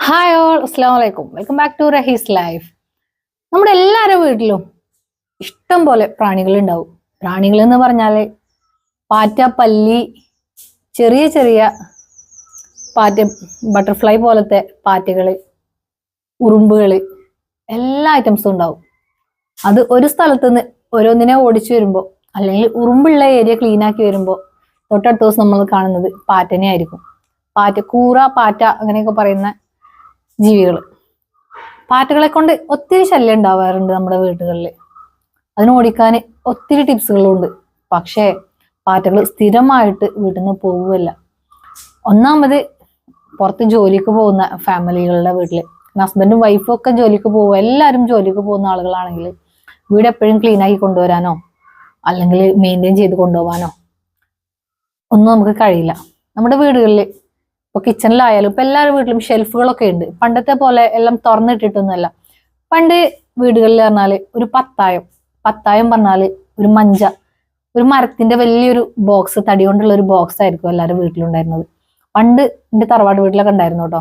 Hi all അസ്സാം വലൈക്കും welcome back to Rahees life നമ്മുടെ എല്ലാവരുടെ വീട്ടിലും ഇഷ്ടം പോലെ പ്രാണികളുണ്ടാവും പ്രാണികൾ എന്ന് പറഞ്ഞാൽ പാറ്റ പല്ലി ചെറിയ ചെറിയ പാറ്റ ബട്ടർഫ്ലൈ പോലത്തെ പാറ്റകൾ ഉറുമ്പുകൾ എല്ലാ ഐറ്റംസും ഉണ്ടാവും. അത് ഒരു സ്ഥലത്ത് നിന്ന് ഓരോന്നിനെ ഓടിച്ചു വരുമ്പോൾ അല്ലെങ്കിൽ ഉറുമ്പുള്ള ഏരിയ ക്ലീൻ ആക്കി വരുമ്പോൾ തൊട്ടടുത്ത ദിവസം നമ്മൾ കാണുന്നത് പാറ്റനെ ആയിരിക്കും പാറ്റ കൂറ പാറ്റ അങ്ങനെയൊക്കെ പറയുന്ന ജീവികൾ. പാറ്റകളെ കൊണ്ട് ഒത്തിരി ശല്യം ഉണ്ടാവാറുണ്ട് നമ്മുടെ വീടുകളിൽ അതിന് ഓടിക്കാൻ ഒത്തിരി ടിപ്സുകളുണ്ട്. പക്ഷേ പാറ്റകൾ സ്ഥിരമായിട്ട് വീട്ടിൽ നിന്ന് പോവുകയല്ല. ഒന്നാമത് പുറത്ത് ജോലിക്ക് പോകുന്ന ഫാമിലികളുടെ വീട്ടിൽ ഹസ്ബൻഡും വൈഫും ഒക്കെ ജോലിക്ക് പോകും എല്ലാവരും ജോലിക്ക് പോകുന്ന ആളുകളാണെങ്കിൽ വീട് എപ്പോഴും ക്ലീൻ ആക്കി കൊണ്ടുവരാനോ അല്ലെങ്കിൽ മെയിന്റെയിൻ ചെയ്ത് കൊണ്ടുപോകാനോ ഒന്നും നമുക്ക് കഴിയില്ല. നമ്മുടെ വീടുകളിൽ ഇപ്പൊ കിച്ചണിലായാലും ഇപ്പൊ എല്ലാവരുടെ വീട്ടിലും ഷെൽഫുകളൊക്കെ ഉണ്ട്. പണ്ടത്തെ പോലെ എല്ലാം തുറന്നിട്ടിട്ടൊന്നുമല്ല. പണ്ട് വീടുകളിൽ പറഞ്ഞാൽ ഒരു പത്തായം. പത്തായം പറഞ്ഞാൽ ഒരു മഞ്ച. ഒരു മരത്തിന്റെ വലിയൊരു ബോക്സ് തടി കൊണ്ടുള്ള ഒരു ബോക്സ് ആയിരിക്കും എല്ലാവരും വീട്ടിലുണ്ടായിരുന്നത്. പണ്ട് എന്റെ തറവാട് വീട്ടിലൊക്കെ ഉണ്ടായിരുന്നു കേട്ടോ.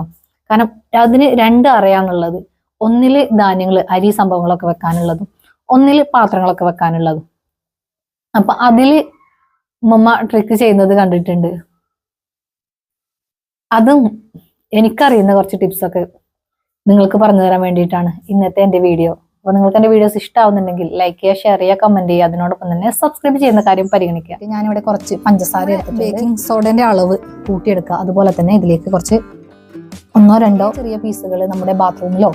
കാരണം അതിന് രണ്ട് അറയാണുള്ളത്. ഒന്നിൽ ധാന്യങ്ങൾ അരി സംഭവങ്ങളൊക്കെ വെക്കാനുള്ളതും. ഒന്നിൽ പാത്രങ്ങളൊക്കെ വെക്കാനുള്ളതും. അപ്പൊ അതിൽ ഉമ്മ ട്രിക്ക് ചെയ്യുന്നത് കണ്ടിട്ടുണ്ട്. അതും എനിക്കറിയുന്ന കുറച്ച് ടിപ്സൊക്കെ നിങ്ങൾക്ക് പറഞ്ഞു തരാൻ വേണ്ടിയിട്ടാണ് ഇന്നത്തെ എന്റെ വീഡിയോ അപ്പോൾ നിങ്ങൾക്ക് എന്റെ വീഡിയോസ് ഇഷ്ടമാവുന്നുണ്ടെങ്കിൽ ലൈക്ക് ചെയ്യുക ഷെയർ ചെയ്യുക കമന്റ് ചെയ്യുക. അതിനോടൊപ്പം തന്നെ സബ്സ്ക്രൈബ് ചെയ്യുന്ന കാര്യം പരിഗണിക്കുക. ഞാനിവിടെ കുറച്ച് പഞ്ചസാര ബേക്കിംഗ് സോഡന്റെ അളവ് കൂട്ടിയെടുക്കുക. അതുപോലെ തന്നെ ഇതിലേക്ക് കുറച്ച് ഒന്നോ രണ്ടോ ചെറിയ പീസുകൾ നമ്മുടെ ബാത്റൂമിലോ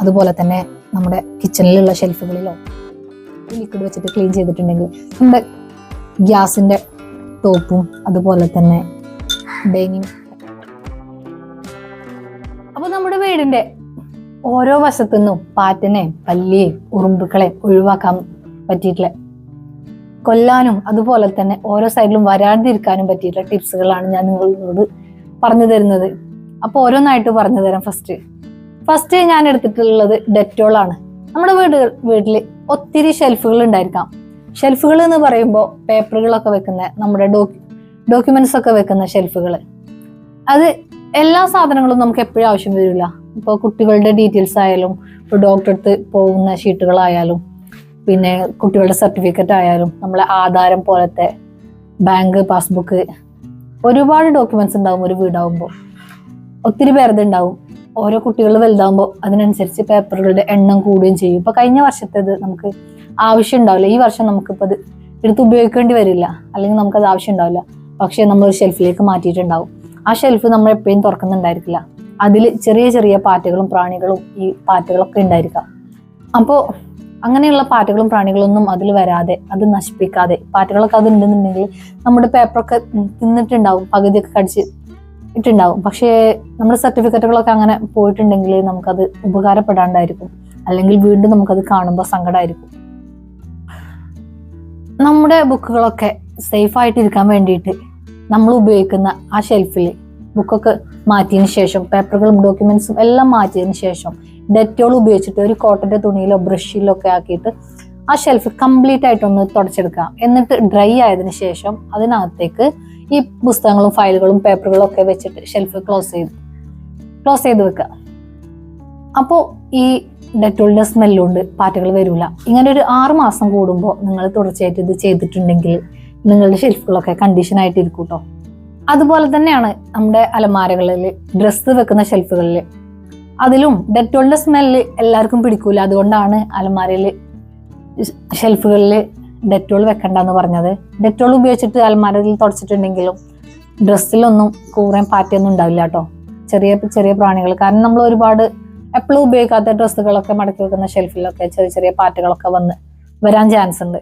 അതുപോലെ തന്നെ നമ്മുടെ കിച്ചണിലുള്ള ഷെൽഫുകളിലോ ലിക്വിഡ് വെച്ചിട്ട് ക്ലീൻ ചെയ്തിട്ടുണ്ടെങ്കിൽ നമ്മുടെ ഗ്യാസിന്റെ ടോപ്പും അതുപോലെ തന്നെ ഡൈനിങ് വീടിന്റെ ഓരോ വശത്തു നിന്നും പാറ്റനെ പല്ലിയെ ഉറുമ്പുക്കളെ ഒഴിവാക്കാൻ പറ്റിയിട്ടുള്ള കൊല്ലാനും അതുപോലെ തന്നെ ഓരോ സൈഡിലും വരാതിരിക്കാനും പറ്റിയിട്ടുള്ള ടിപ്സുകളാണ് ഞാൻ നിങ്ങളോട് പറഞ്ഞു തരുന്നത്. അപ്പോൾ ഓരോന്നായിട്ട് പറഞ്ഞു തരാം ഫസ്റ്റ് ഫസ്റ്റ് ഞാൻ എടുത്തിട്ടുള്ളത് ഡെറ്റോൾ ആണ്. നമ്മുടെ വീട് വീട്ടിൽ ഒത്തിരി ഷെൽഫുകൾ ഉണ്ടായിരിക്കാം. ഷെൽഫുകൾ എന്ന് പറയുമ്പോൾ പേപ്പറുകളൊക്കെ വെക്കുന്ന നമ്മുടെ ഡോക്യു ഡോക്യുമെന്റ്സ് ഒക്കെ വെക്കുന്ന ഷെൽഫുകൾ അത് എല്ലാ സാധനങ്ങളും നമുക്ക് എപ്പോഴും ആവശ്യം വരില്ല. ഇപ്പോൾ കുട്ടികളുടെ ഡീറ്റെയിൽസ് ആയാലും ഇപ്പോൾ ഡോക്ടർ അടുത്ത് പോകുന്ന ഷീറ്റുകളായാലും പിന്നെ കുട്ടികളുടെ സർട്ടിഫിക്കറ്റ് ആയാലും നമ്മളെ ആധാരം പോലത്തെ ബാങ്ക് പാസ്ബുക്ക് ഒരുപാട് ഡോക്യുമെന്റ്സ് ഉണ്ടാവും ഒരു വീടാവുമ്പോൾ ഒത്തിരി പേരത് ഉണ്ടാവും ഓരോ കുട്ടികൾ വലുതാവുമ്പോൾ അതിനനുസരിച്ച് പേപ്പറുകളുടെ എണ്ണം കൂടുകയും ചെയ്യും. ഇപ്പൊ കഴിഞ്ഞ വർഷത്തേത് നമുക്ക് ആവശ്യം ഉണ്ടാവില്ല. ഈ വർഷം നമുക്കിപ്പോൾ അത് എടുത്ത് ഉപയോഗിക്കേണ്ടി വരില്ല. അല്ലെങ്കിൽ നമുക്കത് ആവശ്യം ഉണ്ടാവില്ല. പക്ഷേ നമ്മൾ ഒരു ഷെൽഫിലേക്ക് മാറ്റിയിട്ടുണ്ടാവും. ആ ഷെൽഫ് നമ്മൾ എപ്പോഴും തുറക്കുന്നുണ്ടായിരിക്കില്ല. അതിൽ ചെറിയ ചെറിയ പാറ്റകളും പ്രാണികളും ഈ പാറ്റകളൊക്കെ ഉണ്ടായിരിക്കാം. അപ്പോൾ അങ്ങനെയുള്ള പാറ്റകളും പ്രാണികളൊന്നും അതിൽ വരാതെ അത് നശിപ്പിക്കാതെ പാറ്റകളൊക്കെ അത് ഉണ്ടെന്നുണ്ടെങ്കിൽ നമ്മുടെ പേപ്പറൊക്കെ തിന്നിട്ടുണ്ടാവും പകുതിയൊക്കെ കടിച്ച് ഇട്ടുണ്ടാവും. പക്ഷേ നമ്മുടെ സർട്ടിഫിക്കറ്റുകളൊക്കെ അങ്ങനെ പോയിട്ടുണ്ടെങ്കിൽ നമുക്കത് ഉപകാരപ്പെടാണ്ടായിരിക്കും. അല്ലെങ്കിൽ വീണ്ടും നമുക്കത് കാണുമ്പോൾ സങ്കടമായിരിക്കും നമ്മുടെ ബുക്കുകളൊക്കെ സേഫ് ആയിട്ട് ഇരിക്കാൻ വേണ്ടിയിട്ട് നമ്മൾ ഉപയോഗിക്കുന്ന ആ ഷെൽഫിൽ ബുക്കൊക്കെ മാറ്റിയതിന് ശേഷം പേപ്പറുകളും ഡോക്യുമെന്റ്സും എല്ലാം മാറ്റിയതിന് ശേഷം ഡെറ്റോൾ ഉപയോഗിച്ചിട്ട് ഒരു കോട്ടന്റെ തുണിയിലോ ബ്രഷിലോ ഒക്കെ ആക്കിയിട്ട് ആ ഷെൽഫ് കംപ്ലീറ്റ് ആയിട്ടൊന്ന് തുടച്ചെടുക്കാം എന്നിട്ട് ഡ്രൈ ആയതിനു ശേഷം അതിനകത്തേക്ക് ഈ പുസ്തകങ്ങളും ഫയലുകളും പേപ്പറുകളും ഒക്കെ വെച്ചിട്ട് ഷെൽഫ് ക്ലോസ് ചെയ്ത് ക്ലോസ് ചെയ്ത് വെക്കുക. അപ്പോൾ ഈ ഡെറ്റോളിന്റെ സ്മെല്ലുകൊണ്ട് പാറ്റകൾ വരില്ല ഇങ്ങനെ ഒരു ആറ് മാസം കൂടുമ്പോൾ നിങ്ങൾ തുടർച്ചയായിട്ട് ഇത് ചെയ്തിട്ടുണ്ടെങ്കിൽ നിങ്ങളുടെ ഷെൽഫുകളൊക്കെ കണ്ടീഷൻ ആയിട്ട് ഇരിക്കും കേട്ടോ അതുപോലെ തന്നെയാണ് നമ്മുടെ അലമാരകളിൽ ഡ്രസ്സ് വെക്കുന്ന ഷെൽഫുകളിൽ അതിലും ഡെറ്റോളിന്റെ സ്മെല്ല് എല്ലാവർക്കും പിടിക്കൂല. അതുകൊണ്ടാണ് അലമാരയിൽ ഷെൽഫുകളിൽ ഡെറ്റോൾ വെക്കണ്ടെന്ന് പറഞ്ഞത്. ഡെറ്റോൾ ഉപയോഗിച്ചിട്ട് അലമാരയിൽ തുടച്ചിട്ടുണ്ടെങ്കിലും ഡ്രസ്സിലൊന്നും കൂറേം പാറ്റിയൊന്നും ഉണ്ടാവില്ല കേട്ടോ ചെറിയ ചെറിയ പ്രാണികൾ. കാരണം നമ്മൾ ഒരുപാട് എപ്പോഴും ഉപയോഗിക്കാത്ത ഡ്രസ്സുകളൊക്കെ മടക്കി വെക്കുന്ന ഷെൽഫിലൊക്കെ ചെറിയ ചെറിയ പാറ്റകളൊക്കെ വന്ന് വരാൻ ചാൻസ് ഉണ്ട്.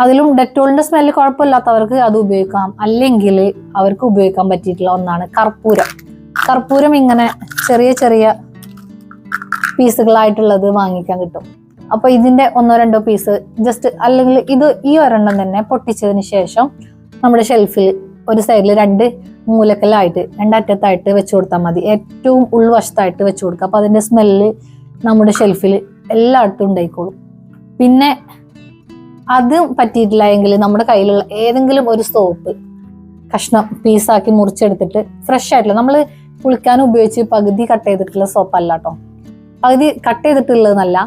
അതിലും ഡെറ്റോളിന്റെ സ്മെല്ല് കുഴപ്പമില്ലാത്തവർക്ക് അത് ഉപയോഗിക്കാം. അല്ലെങ്കിൽ അവർക്ക് ഉപയോഗിക്കാൻ പറ്റിയിട്ടുള്ള ഒന്നാണ് കർപ്പൂരം. കർപ്പൂരം ഇങ്ങനെ ചെറിയ ചെറിയ പീസുകളായിട്ടുള്ളത് വാങ്ങിക്കാൻ കിട്ടും. അപ്പൊ ഇതിന്റെ ഒന്നോ രണ്ടോ പീസ് ജസ്റ്റ് അല്ലെങ്കിൽ ഇത് ഈ ഒരെണ്ണം തന്നെ പൊട്ടിച്ചതിന് ശേഷം നമ്മുടെ ഷെൽഫിൽ ഒരു സൈഡിൽ രണ്ട് മൂലക്കലായിട്ട് രണ്ടറ്റത്തായിട്ട് വെച്ചു കൊടുത്താൽ മതി. ഏറ്റവും ഉൾവശത്തായിട്ട് വെച്ചു കൊടുക്കുക. അപ്പൊ അതിന്റെ സ്മെല്ല് നമ്മുടെ ഷെൽഫിൽ എല്ലായിടത്തും ഉണ്ടായിക്കോളും. പിന്നെ അത് പറ്റിയിട്ടില്ല എങ്കിൽ നമ്മുടെ കയ്യിലുള്ള ഏതെങ്കിലും ഒരു സോപ്പ് കഷ്ണം പീസാക്കി മുറിച്ചെടുത്തിട്ട് ഫ്രഷ് ആയിട്ടുള്ള നമ്മൾ കുളിക്കാൻ ഉപയോഗിച്ച് പകുതി കട്ട് ചെയ്തിട്ടുള്ള സോപ്പ് അല്ല കേട്ടോ പകുതി കട്ട് ചെയ്തിട്ടുള്ളതെന്നല്ല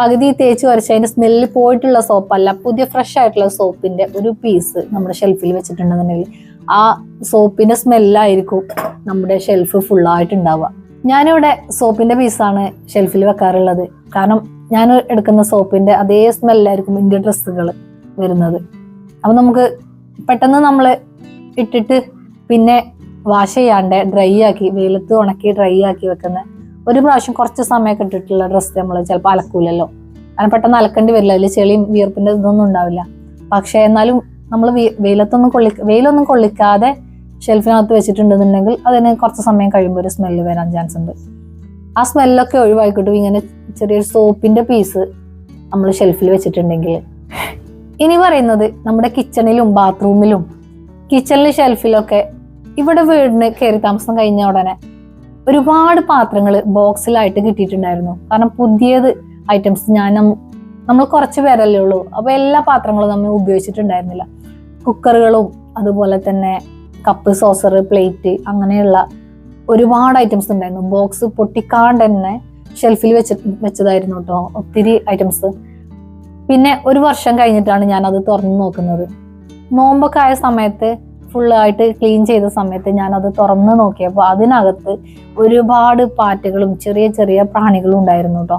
പകുതി തേച്ച് വരച്ച് അതിന്റെ സ്മെല്ല് പോയിട്ടുള്ള സോപ്പല്ല പുതിയ ഫ്രഷ് ആയിട്ടുള്ള സോപ്പിന്റെ ഒരു പീസ് നമ്മുടെ ഷെൽഫിൽ വെച്ചിട്ടുണ്ടെന്നുണ്ടെങ്കിൽ ആ സോപ്പിന്റെ സ്മെല്ലായിരിക്കും നമ്മുടെ ഷെൽഫ് ഫുള്ളായിട്ടുണ്ടാവുക ഞാനിവിടെ സോപ്പിന്റെ പീസാണ് ഷെൽഫിൽ വെക്കാറുള്ളത്. കാരണം ഞാൻ എടുക്കുന്ന സോപ്പിന്റെ അതേ സ്മെല്ലായിരിക്കും ഇന്ത്യൻ ഡ്രസ്സുകൾ വരുന്നത്. അപ്പൊ നമുക്ക് പെട്ടെന്ന് നമ്മൾ ഇട്ടിട്ട് പിന്നെ വാഷ് ചെയ്യാണ്ട് ഡ്രൈ ആക്കി വെയിലത്ത് ഉണക്കി ഡ്രൈ ആക്കി വെക്കുന്ന ഒരു പ്രാവശ്യം കുറച്ച് സമയമൊക്കെ ഇട്ടിട്ടുള്ള ഡ്രസ്സ് നമ്മൾ ചിലപ്പോൾ അലക്കൂലല്ലോ. കാരണം പെട്ടെന്ന് അലക്കേണ്ടി വരില്ല അതിൽ ചെളിയും വിയർപ്പിന്റെ ഇതൊന്നും ഉണ്ടാവില്ല. പക്ഷെ എന്നാലും നമ്മൾ വെയിലത്തൊന്നും കൊള്ളി വെയിലൊന്നും കൊള്ളിക്കാതെ ഷെൽഫിനകത്ത് വെച്ചിട്ടുണ്ടെന്നുണ്ടെങ്കിൽ അതിന് കുറച്ച് സമയം കഴിയുമ്പോൾ ഒരു സ്മെല്ല് വരാൻ ചാൻസ് ഉണ്ട്. ആ സ്മെല്ലൊക്കെ ഒഴിവാക്കിയിട്ടും ഇങ്ങനെ ചെറിയൊരു സോപ്പിന്റെ പീസ് നമ്മൾ ഷെൽഫിൽ വെച്ചിട്ടുണ്ടെങ്കിൽ. ഇനി പറയുന്നത് നമ്മുടെ കിച്ചണിലും ബാത്റൂമിലും കിച്ചണിലും ഷെൽഫിലൊക്കെ ഇവിടെ വീടിന് കയറി താമസം കഴിഞ്ഞ ഉടനെ ഒരുപാട് പാത്രങ്ങൾ ബോക്സിലായിട്ട് കിട്ടിയിട്ടുണ്ടായിരുന്നു. കാരണം പുതിയത് ഐറ്റംസ് ഞാൻ നമ്മൾ കുറച്ച് പേരല്ലേ ഉള്ളൂ. അപ്പോൾ എല്ലാ പാത്രങ്ങളും നമ്മൾ ഉപയോഗിച്ചിട്ടുണ്ടായിരുന്നില്ല. കുക്കറുകളും അതുപോലെ തന്നെ കപ്പ് സോസർ പ്ലേറ്റ് അങ്ങനെയുള്ള ഒരുപാട് ഐറ്റംസ് ഉണ്ടായിരുന്നു. ബോക്സ് പൊട്ടിക്കാണ്ട് തന്നെ ഷെൽഫിൽ വെച്ച് വെച്ചതായിരുന്നു കേട്ടോ ഒത്തിരി ഐറ്റംസ് പിന്നെ ഒരു വർഷം കഴിഞ്ഞിട്ടാണ് ഞാൻ അത് തുറന്നു നോക്കുന്നത്. നോമ്പൊക്കെ ആയ സമയത്ത് ഫുള്ളായിട്ട് ക്ലീൻ ചെയ്ത സമയത്ത് ഞാൻ അത് തുറന്നു നോക്കിയപ്പോൾ അതിനകത്ത് ഒരുപാട് പാറ്റകളും ചെറിയ ചെറിയ പ്രാണികളും ഉണ്ടായിരുന്നു കേട്ടോ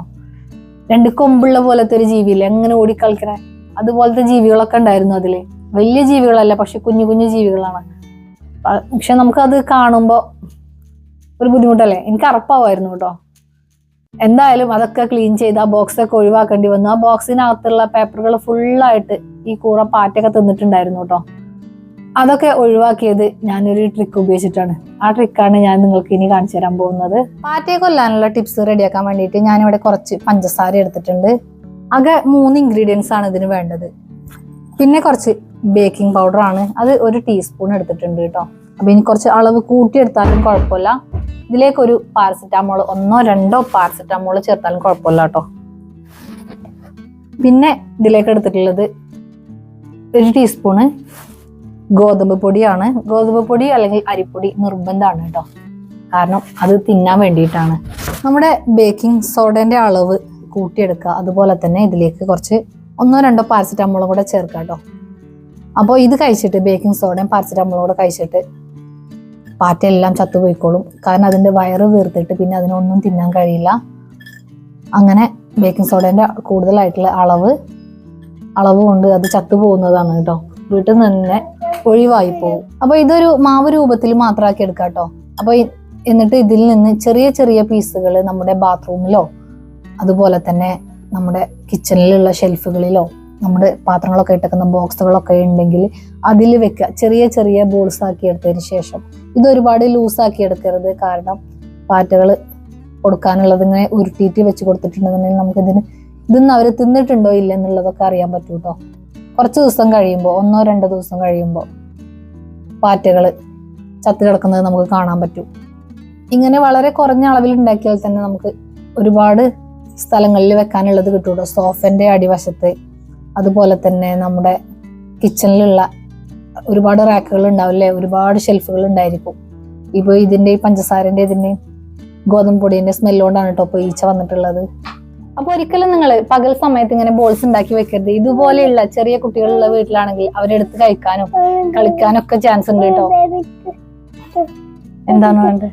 രണ്ട് കൊമ്പുള്ള പോലത്തെ ഒരു ജീവിയില്ലേ? എങ്ങനെ ഓടിക്കളിക്കണേ അതുപോലത്തെ ജീവികളൊക്കെ ഉണ്ടായിരുന്നു അതിൽ. വലിയ ജീവികളല്ല പക്ഷെ കുഞ്ഞു കുഞ്ഞു ജീവികളാണ്. പക്ഷെ നമുക്കത് കാണുമ്പോൾ ഒരു ബുദ്ധിമുട്ടല്ലേ? എനിക്ക് അറപ്പാവായിരുന്നു കേട്ടോ. എന്തായാലും അതൊക്കെ ക്ലീൻ ചെയ്ത് ആ ബോക്സ് ഒക്കെ ഒഴിവാക്കേണ്ടി വന്നു. ആ ബോക്സിനകത്തുള്ള പേപ്പറുകൾ ഫുള്ളായിട്ട് ഈ കൂറ പാറ്റൊക്കെ തിന്നിട്ടുണ്ടായിരുന്നു കേട്ടോ. അതൊക്കെ ഒഴിവാക്കിയത് ഞാനൊരു ട്രിക്ക് ഉപയോഗിച്ചിട്ടാണ്. ആ ട്രിക്കാണ് ഞാൻ നിങ്ങൾക്ക് ഇനി കാണിച്ചു തരാൻ പോകുന്നത്. പാറ്റയെ കൊല്ലാനുള്ള ടിപ്സ് റെഡിയാക്കാൻ വേണ്ടിയിട്ട് ഞാനിവിടെ കുറച്ച് പഞ്ചസാര എടുത്തിട്ടുണ്ട്. ആകെ മൂന്ന് ഇൻഗ്രീഡിയൻസ് ആണ് ഇതിന് വേണ്ടത്. പിന്നെ കുറച്ച് ബേക്കിംഗ് പൗഡർ ആണ്. അത് ഒരു ടീസ്പൂൺ എടുത്തിട്ടുണ്ട് കേട്ടോ. അപ്പൊ ഇനി കുറച്ച് അളവ് കൂട്ടിയെടുത്താലും കുഴപ്പമില്ല. ഇതിലേക്ക് ഒരു പാരസെറ്റാമോൾ ഒന്നോ രണ്ടോ പാരസെറ്റാമോൾ ചേർത്താലും കുഴപ്പമില്ല കേട്ടോ. പിന്നെ ഇതിലേക്ക് എടുത്തിട്ടുള്ളത് ഒരു ടീസ്പൂണ് ഗോതമ്പ് പൊടിയാണ്. ഗോതമ്പ് പൊടി അല്ലെങ്കിൽ അരിപ്പൊടി നിർബന്ധമാണ് കേട്ടോ. കാരണം അത് തിന്നാൻ വേണ്ടിയിട്ടാണ്. നമ്മുടെ ബേക്കിംഗ് സോഡേന്റെ അളവ് കൂട്ടിയെടുക്കുക. അതുപോലെ തന്നെ ഇതിലേക്ക് കുറച്ച് ഒന്നോ രണ്ടോ പാരസെറ്റാമോളും കൂടെ ചേർക്കാം കേട്ടോ. അപ്പോൾ ഇത് കഴിച്ചിട്ട് ബേക്കിംഗ് സോഡയും പാരസെറ്റാമോളും കൂടെ കഴിച്ചിട്ട് പാറ്റയെല്ലാം ചത്തുപോയിക്കോളും. കാരണം അതിന്റെ വയറ് വീർത്തിട്ട് പിന്നെ അതിനൊന്നും തിന്നാൻ കഴിയില്ല. അങ്ങനെ ബേക്കിംഗ് സോഡേന്റെ കൂടുതലായിട്ടുള്ള അളവ് അളവ് കൊണ്ട് അത് ചത്തുപോകുന്നതാണ് കേട്ടോ. വീട്ടിൽ നിന്ന് തന്നെ ഒഴിവായി പോകും. അപ്പോൾ ഇതൊരു മാവ് രൂപത്തിൽ മാത്രമാക്കി എടുക്കാം കേട്ടോ. അപ്പോൾ എന്നിട്ട് ഇതിൽ നിന്ന് ചെറിയ ചെറിയ പീസുകൾ നമ്മുടെ ബാത്റൂമിലോ അതുപോലെ തന്നെ നമ്മുടെ കിച്ചണിലുള്ള ഷെൽഫുകളിലോ നമ്മുടെ പാത്രങ്ങളൊക്കെ ഇട്ടേക്കുന്ന ബോക്സുകളൊക്കെ ഉണ്ടെങ്കിൽ അതിൽ വെക്കുക. ചെറിയ ചെറിയ ബോൾസ് ആക്കി എടുത്തതിന് ശേഷം. ഇത് ഒരുപാട് ആക്കി എടുക്കരുത്. കാരണം പാറ്റകൾ കൊടുക്കാനുള്ളത് ഇങ്ങനെ ഉരുട്ടിയിട്ട് വെച്ച് കൊടുത്തിട്ടുണ്ടെന്നുണ്ടെങ്കിൽ നമുക്ക് ഇതിന് ഇതൊന്നും അവർ തിന്നിട്ടുണ്ടോ ഇല്ല എന്നുള്ളതൊക്കെ അറിയാൻ പറ്റൂ കേട്ടോ കുറച്ച് ദിവസം കഴിയുമ്പോൾ ഒന്നോ രണ്ടോ ദിവസം കഴിയുമ്പോൾ പാറ്റകൾ ചത്തു കിടക്കുന്നത് നമുക്ക് കാണാൻ പറ്റും. ഇങ്ങനെ വളരെ കുറഞ്ഞ അളവിൽ ഉണ്ടാക്കിയാൽ തന്നെ നമുക്ക് ഒരുപാട് സ്ഥലങ്ങളിൽ വെക്കാനുള്ളത് കിട്ടുമല്ലോ സോഫന്റെ അടിവശത്ത് അതുപോലെ തന്നെ നമ്മുടെ കിച്ചണിലുള്ള ഒരുപാട് റാക്കുകൾ ഉണ്ടാവില്ലേ? ഒരുപാട് ഷെൽഫുകൾ ഉണ്ടായിരിക്കും. ഇപ്പൊ ഇതിന്റെ ഈ പഞ്ചസാരന്റെ ഇതിന്റെ ഗോതമ്പ് പൊടിന്റെ സ്മെല്ലോണ്ടാണ് കേട്ടോ ഇപ്പൊ ഈച്ച വന്നിട്ടുള്ളത്. അപ്പൊ ഒരിക്കലും നിങ്ങൾ പകൽ സമയത്ത് ഇങ്ങനെ ബോൾസ് ഉണ്ടാക്കി വെക്കരുത്. ഇതുപോലെയുള്ള ചെറിയ കുട്ടികളുള്ള വീട്ടിലാണെങ്കിൽ അവരെടുത്ത് കഴിക്കാനും കളിക്കാനും ഒക്കെ ചാൻസ് ഉണ്ട് കേട്ടോ എന്താണ് വേണ്ടത്?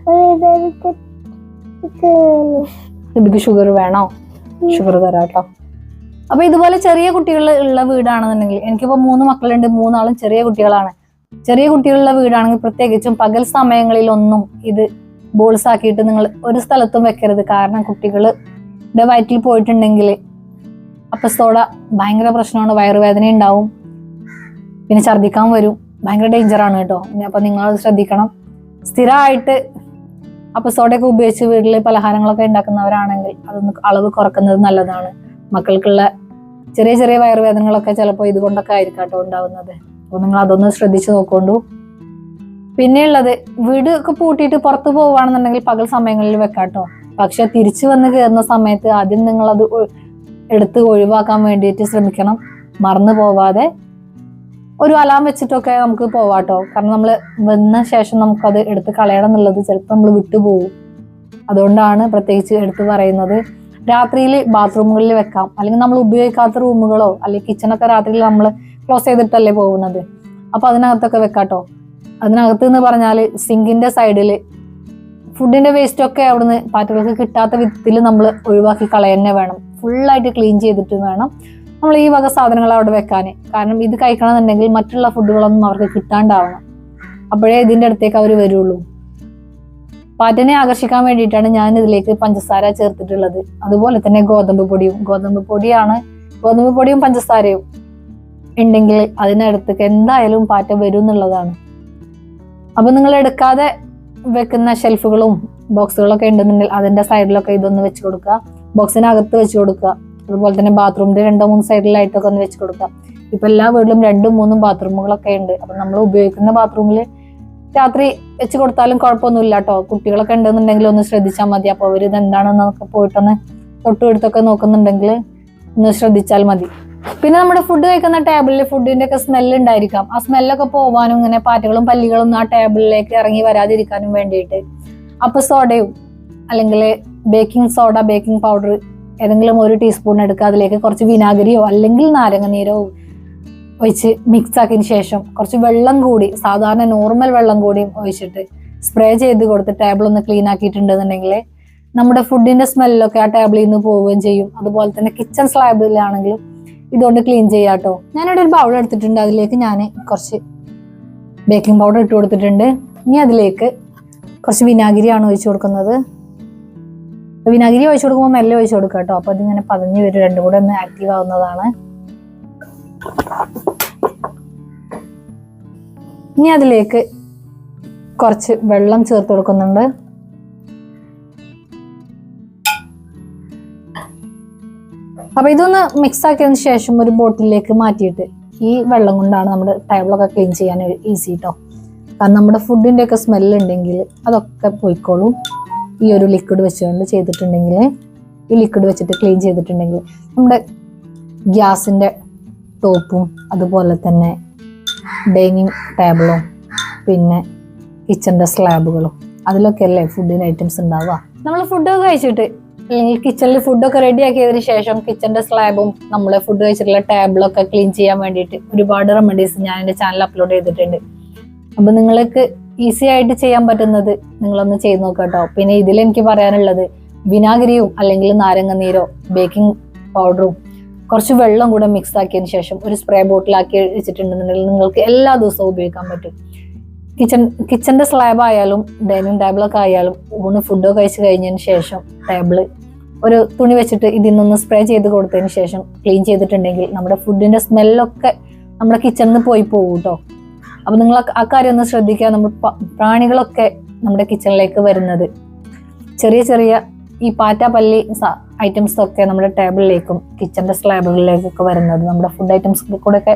ബേബിക്ക് ഷുഗർ വേണോ? ഷുഗർ തരാം കേട്ടോ അപ്പൊ ഇതുപോലെ ചെറിയ കുട്ടികൾ ഉള്ള വീടാണെന്നുണ്ടെങ്കിൽ എനിക്കിപ്പോ മൂന്ന് മക്കളുണ്ട് മൂന്നാളും ചെറിയ കുട്ടികളാണ്. ചെറിയ കുട്ടികളുള്ള വീടാണെങ്കിൽ പ്രത്യേകിച്ചും പകൽ സമയങ്ങളിലൊന്നും ഇത് ബോൾസ് ആക്കിയിട്ട് നിങ്ങൾ ഒരു സ്ഥലത്തും വെക്കരുത്. കാരണം കുട്ടികളുടെ വയറ്റിൽ പോയിട്ടുണ്ടെങ്കിൽ അപ്പസ്തോട ഭയങ്കര പ്രശ്നമാണ് വയറുവേദന ഉണ്ടാവും പിന്നെ ഛർദ്ദിക്കാൻ വരും. ഭയങ്കര ഡേഞ്ചറാണ് കേട്ടോ. അപ്പൊ നിങ്ങൾ ശ്രദ്ധിക്കണം. സ്ഥിരമായിട്ട് അപ്പസോഡയൊക്കെ ഉപയോഗിച്ച് വീട്ടിൽ പലഹാരങ്ങളൊക്കെ ഉണ്ടാക്കുന്നവരാണെങ്കിൽ അതൊന്ന് അളവ് കുറക്കുന്നത് നല്ലതാണ്. മക്കൾക്കുള്ള ചെറിയ ചെറിയ വയറുവേദനകളൊക്കെ ചിലപ്പോൾ ഇതുകൊണ്ടൊക്കെ ആയിരിക്കും കേട്ടോ ഉണ്ടാവുന്നത്. അപ്പോൾ നിങ്ങൾ അതൊന്ന് ശ്രദ്ധിച്ചു നോക്കൊണ്ടു. പിന്നെയുള്ളത് വീട് ഒക്കെ പൂട്ടിയിട്ട് പുറത്ത് പോവുകയാണെന്നുണ്ടെങ്കിൽ പകൽ സമയങ്ങളിൽ വെക്കാട്ടോ പക്ഷെ തിരിച്ചു വന്ന് കയറുന്ന സമയത്ത് ആദ്യം നിങ്ങൾ അത് എടുത്ത് ഒഴിവാക്കാൻ വേണ്ടിയിട്ട് ശ്രമിക്കണം. മറന്നു പോവാതെ ഒരു അലാം വെച്ചിട്ടൊക്കെ നമുക്ക് പോവാട്ടോ കാരണം നമ്മൾ വന്ന ശേഷം നമുക്കത് എടുത്ത് കളയണം എന്നുള്ളത് ചിലപ്പോൾ നമ്മൾ വിട്ടുപോകും. അതുകൊണ്ടാണ് പ്രത്യേകിച്ച് എടുത്ത് പറയുന്നത്. രാത്രിയിൽ ബാത്റൂമുകളിൽ വെക്കാം. അല്ലെങ്കിൽ നമ്മൾ ഉപയോഗിക്കാത്ത റൂമുകളോ അല്ലെങ്കിൽ കിച്ചണൊക്കെ രാത്രിയിൽ നമ്മൾ ക്ലോസ് ചെയ്തിട്ടല്ലേ പോകുന്നത്. അപ്പോൾ അതിനകത്തൊക്കെ വെക്കാട്ടോ. അതിനകത്ത് എന്ന് പറഞ്ഞാൽ സിങ്കിന്റെ സൈഡിൽ ഫുഡിന്റെ വേസ്റ്റ് ഒക്കെ അവിടുന്ന് പാറ്റുകൾക്ക് കിട്ടാത്ത വിധത്തിൽ നമ്മൾ ഒഴിവാക്കി കളയന്നെ വേണം. ഫുള്ളായിട്ട് ക്ലീൻ ചെയ്തിട്ട് വേണം നമ്മൾ ഈ വക സാധനങ്ങൾ അവിടെ വെക്കാൻ കാരണം ഇത് കഴിക്കണമെന്നുണ്ടെങ്കിൽ മറ്റുള്ള ഫുഡുകളൊന്നും അവർക്ക് കിട്ടാണ്ടാവണം. അപ്പോഴേ ഇതിന്റെ അടുത്തേക്ക് അവർ വരുള്ളൂ. പാറ്റിനെ ആകർഷിക്കാൻ വേണ്ടിയിട്ടാണ് ഞാൻ ഇതിലേക്ക് പഞ്ചസാര ചേർത്തിട്ടുള്ളത്. അതുപോലെ തന്നെ ഗോതമ്പ് പൊടിയും. ഗോതമ്പ് പൊടിയാണ് ഗോതമ്പ് പൊടിയും പഞ്ചസാരയും ഉണ്ടെങ്കിൽ അതിനടുത്തേക്ക് എന്തായാലും പാറ്റ വരും എന്നുള്ളതാണ്. അപ്പൊ നിങ്ങൾ എടുക്കാതെ വെക്കുന്ന ഷെൽഫുകളും ബോക്സുകളൊക്കെ ഉണ്ടെന്നുണ്ടെങ്കിൽ അതിന്റെ സൈഡിലൊക്കെ ഇതൊന്ന് വെച്ച് കൊടുക്കുക. ബോക്സിനകത്ത് വെച്ച് കൊടുക്കുക. അതുപോലെ തന്നെ ബാത്റൂമിന്റെ രണ്ടോ മൂന്ന് സൈഡിലായിട്ടൊക്കെ ഒന്ന് വെച്ച് കൊടുക്കുക. ഇപ്പൊ എല്ലാ വീട്ടിലും രണ്ടും മൂന്നും ബാത്റൂമുകളൊക്കെ ഉണ്ട്. അപ്പൊ നമ്മൾ ഉപയോഗിക്കുന്ന ബാത്റൂമിൽ രാത്രി വെച്ച് കൊടുത്താലും കുഴപ്പമൊന്നുമില്ല കേട്ടോ കുട്ടികളൊക്കെ ഉണ്ടെന്നുണ്ടെങ്കിൽ ഒന്ന് ശ്രദ്ധിച്ചാൽ മതി. അപ്പൊ അവർ ഇതെന്താണെന്നൊക്കെ പോയിട്ടൊന്ന് തൊട്ടുപിടുത്തൊക്കെ നോക്കുന്നുണ്ടെങ്കിൽ ഒന്ന് ശ്രദ്ധിച്ചാൽ മതി. പിന്നെ നമ്മുടെ ഫുഡ് കഴിക്കുന്ന ടേബിളിൽ ഫുഡിന്റെ ഒക്കെ സ്മെല്ല് ഉണ്ടായിരിക്കാം. ആ സ്മെല്ലൊക്കെ പോവാനും ഇങ്ങനെ പാറ്റകളും പല്ലികളും ആ ടേബിളിലേക്ക് ഇറങ്ങി വരാതിരിക്കാനും വേണ്ടിയിട്ട്. അപ്പൊ സോഡയും അല്ലെങ്കിൽ ബേക്കിംഗ് സോഡ ബേക്കിംഗ് പൗഡർ ഏതെങ്കിലും ഒരു ടീസ്പൂൺ എടുക്കുക. അതിലേക്ക് കുറച്ച് വിനാഗിരിയോ അല്ലെങ്കിൽ നാരങ്ങ നീരോ ഒഴിച്ച് മിക്സ് ആക്കിയതിന് ശേഷം കുറച്ച് വെള്ളം കൂടി സാധാരണ നോർമൽ വെള്ളം കൂടിയും ഒഴിച്ചിട്ട് സ്പ്രേ ചെയ്ത് കൊടുത്ത് ടേബിൾ ഒന്ന് ക്ലീൻ ആക്കിയിട്ടുണ്ടെന്നുണ്ടെങ്കിൽ നമ്മുടെ ഫുഡിന്റെ സ്മെല്ലൊക്കെ ആ ടേബിളിൽ നിന്ന് പോവുകയും ചെയ്യും. അതുപോലെ തന്നെ കിച്ചൺ സ്ലാബിലാണെങ്കിലും ഇതുകൊണ്ട് ക്ലീൻ ചെയ്യാം കേട്ടോ ഞാനിവിടെ ഒരു ബൗൾ എടുത്തിട്ടുണ്ട്. അതിലേക്ക് ഞാൻ കുറച്ച് ബേക്കിംഗ് പൗഡർ ഇട്ട് കൊടുത്തിട്ടുണ്ട്. ഇനി അതിലേക്ക് കുറച്ച് വിനാഗിരിയാണ് ഒഴിച്ചു കൊടുക്കുന്നത്. വിനാഗിരി ഒഴിച്ചു കൊടുക്കുമ്പോൾ മെല്ലെ ഒഴിച്ചു കൊടുക്കുക കേട്ടോ അപ്പൊ അതിങ്ങനെ പതഞ്ഞു വരും. രണ്ടും കൂടെ ഒന്ന് ആക്റ്റീവ് ആവുന്നതാണ്. ഇനി അതിലേക്ക് കുറച്ച് വെള്ളം ചേർത്ത് കൊടുക്കുന്നുണ്ട്. അപ്പൊ ഇതൊന്ന് മിക്സ് ആക്കിയതിന് ശേഷം ഒരു ബോട്ടിലേക്ക് മാറ്റിയിട്ട് ഈ വെള്ളം കൊണ്ടാണ് നമ്മുടെ ടേബിളൊക്കെ ക്ലീൻ ചെയ്യാൻ ഈസി കേട്ടോ കാരണം നമ്മുടെ ഫുഡിന്റെ ഒക്കെ സ്മെല്ല് ഉണ്ടെങ്കിൽ അതൊക്കെ പോയിക്കോളും. ഈ ഒരു ലിക്വിഡ് വെച്ചുകൊണ്ട് ചെയ്തിട്ടുണ്ടെങ്കിൽ ഈ ലിക്വിഡ് വെച്ചിട്ട് ക്ലീൻ ചെയ്തിട്ടുണ്ടെങ്കിൽ നമ്മുടെ ഗ്യാസിന്റെ ടോപ്പും അതുപോലെ തന്നെ ഡൈനിങ് ടേബിളും പിന്നെ കിച്ചന്റെ സ്ലാബുകളും അതിലൊക്കെ അല്ലേ ഫുഡിന് ഐറ്റംസ് ഉണ്ടാവുക? നമ്മൾ ഫുഡൊക്കെ കഴിച്ചിട്ട് അല്ലെങ്കിൽ കിച്ചണിൽ ഫുഡൊക്കെ റെഡി ആക്കിയതിന് ശേഷം കിച്ചന്റെ സ്ലാബും നമ്മൾ ഫുഡ് കഴിച്ചിട്ടുള്ള ടേബിളൊക്കെ ക്ലീൻ ചെയ്യാൻ വേണ്ടിയിട്ട് ഒരുപാട് റെമഡീസ് ഞാൻ എന്റെ ചാനൽ അപ്ലോഡ് ചെയ്തിട്ടുണ്ട്. അപ്പം നിങ്ങൾക്ക് ഈസി ആയിട്ട് ചെയ്യാൻ പറ്റുന്നത് നിങ്ങളൊന്ന് ചെയ്ത് നോക്കുക കേട്ടോ. പിന്നെ ഇതിൽ എനിക്ക് പറയാനുള്ളത് വിനാഗിരിയും അല്ലെങ്കിൽ നാരങ്ങ നീരോ ബേക്കിംഗ് പൗഡറും കുറച്ച് വെള്ളം കൂടെ മിക്സ് ആക്കിയതിന് ശേഷം ഒരു സ്പ്രേ ബോട്ടിലാക്കി വെച്ചിട്ടുണ്ടെന്നുണ്ടെങ്കിൽ നിങ്ങൾക്ക് എല്ലാ ദിവസവും ഉപയോഗിക്കാൻ പറ്റും. കിച്ചൺ കിച്ചന്റെ സ്ലാബ് ആയാലും ഡൈനിങ് ടേബിളൊക്കെ ആയാലും ഊണ് ഫുഡോ കഴിച്ച് കഴിഞ്ഞതിന് ശേഷം ടേബിൾ ഒരു തുണി വെച്ചിട്ട് ഇതിൽ നിന്ന് സ്പ്രേ ചെയ്ത് കൊടുത്തതിന് ശേഷം ക്ലീൻ ചെയ്തിട്ടുണ്ടെങ്കിൽ നമ്മുടെ ഫുഡിന്റെ സ്മെല്ലൊക്കെ നമ്മുടെ കിച്ചണിൽ നിന്ന് പോയി പോകും കേട്ടോ അപ്പൊ നിങ്ങൾ ആ- കാര്യം ഒന്ന് ശ്രദ്ധിക്കുക. നമ്മൾ പ്രാണികളൊക്കെ നമ്മുടെ കിച്ചണിലേക്ക് വരുന്നത്. ചെറിയ ചെറിയ ഈ പാറ്റ പല്ലി ഐറ്റംസ് ഒക്കെ നമ്മുടെ ടേബിളിലേക്കും കിച്ചന്റെ സ്ലാബുകളിലേക്കൊക്കെ വരുന്നത് നമ്മുടെ ഫുഡ് ഐറ്റംസ് കൂടെ ഒക്കെ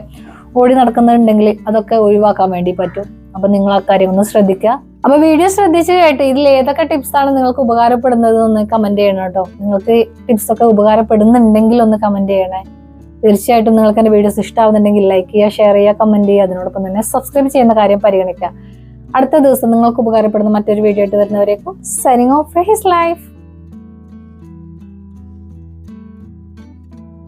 ഓടി നടക്കുന്നുണ്ടെങ്കിൽ അതൊക്കെ ഒഴിവാക്കാൻ വേണ്ടി പറ്റും. അപ്പൊ നിങ്ങൾ ആ കാര്യം ഒന്ന് ശ്രദ്ധിക്കുക. അപ്പൊ വീഡിയോ ശ്രദ്ധിച്ച് കേട്ടോ ഇതിൽ ഏതൊക്കെ ടിപ്സ് ആണ് നിങ്ങൾക്ക് ഉപകാരപ്പെടുന്നത് ഒന്ന് കമന്റ് ചെയ്യണം കേട്ടോ. നിങ്ങൾക്ക് ടിപ്സ് ഒക്കെ ഉപകാരപ്പെടുന്നുണ്ടെങ്കിൽ ഒന്ന് കമന്റ് ചെയ്യണേ. തീർച്ചയായിട്ടും നിങ്ങൾക്ക് എന്റെ വീഡിയോസ് ഇഷ്ടമാവുന്നുണ്ടെങ്കിൽ ലൈക്ക് ചെയ്യുക ഷെയർ ചെയ്യുക കമന്റ് ചെയ്യുക. അതിനോടൊപ്പം തന്നെ സബ്സ്ക്രൈബ് ചെയ്യുന്ന കാര്യം പരിഗണിക്കുക. അടുത്ത ദിവസം നിങ്ങൾക്ക് ഉപകാരപ്പെടുന്ന മറ്റൊരു വീഡിയോ ആയിട്ട് വരുന്നവരേക്കും സൈനിങ് ഓഫ് ഹിസ് ലൈഫ്